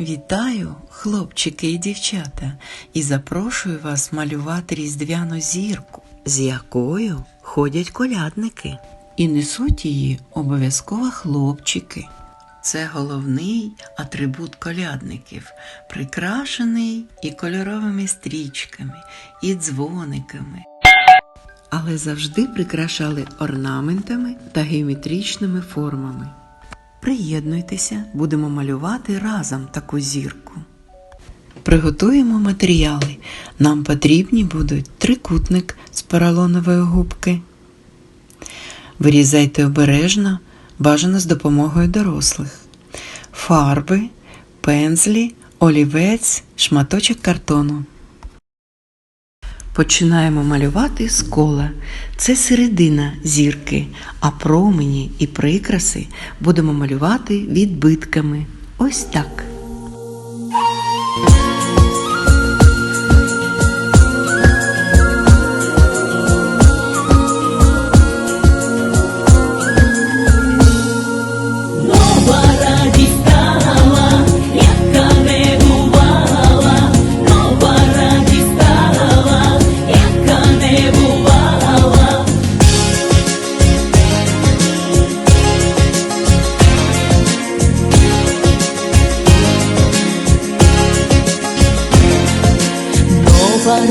Вітаю, хлопчики і дівчата, і запрошую вас малювати різдвяну зірку, з якою ходять колядники. І несуть її обов'язково хлопчики. Це головний атрибут колядників, прикрашений і кольоровими стрічками, і дзвониками. Але завжди прикрашали орнаментами та геометричними формами. Приєднуйтеся, будемо малювати разом таку зірку. Приготуємо матеріали. Нам потрібні будуть трикутник з поролонової губки. Вирізайте обережно, бажано з допомогою дорослих. Фарби, пензлі, олівець, шматочок картону. Починаємо малювати з кола. Це середина зірки, а промені і прикраси будемо малювати відбитками. Ось так.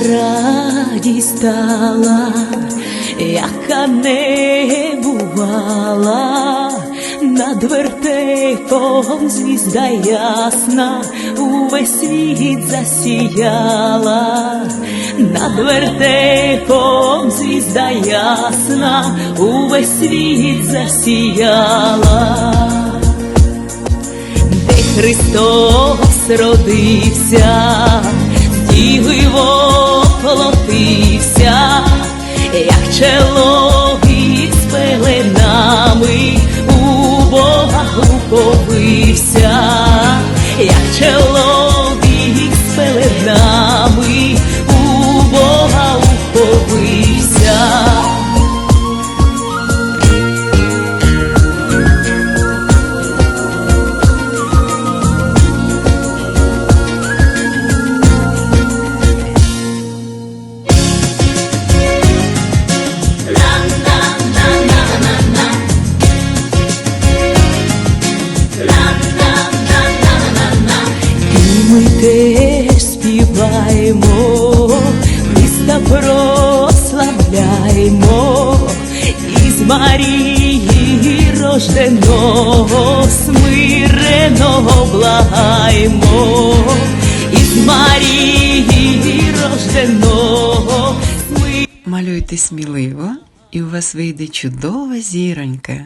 Радість стала, яка не бувала, над вертепом звізда ясна, увесь світ засіяла, над вертепом звізда ясна, увесь світ засіяла. Де Христос родився, з виволотився, як чоловік з пеленами співаємо, Христа прославляємо, із Марії рожденого, смиреного благаємо, із Марії рожденого. Малюйте сміливо, і у вас вийде чудова зіронька.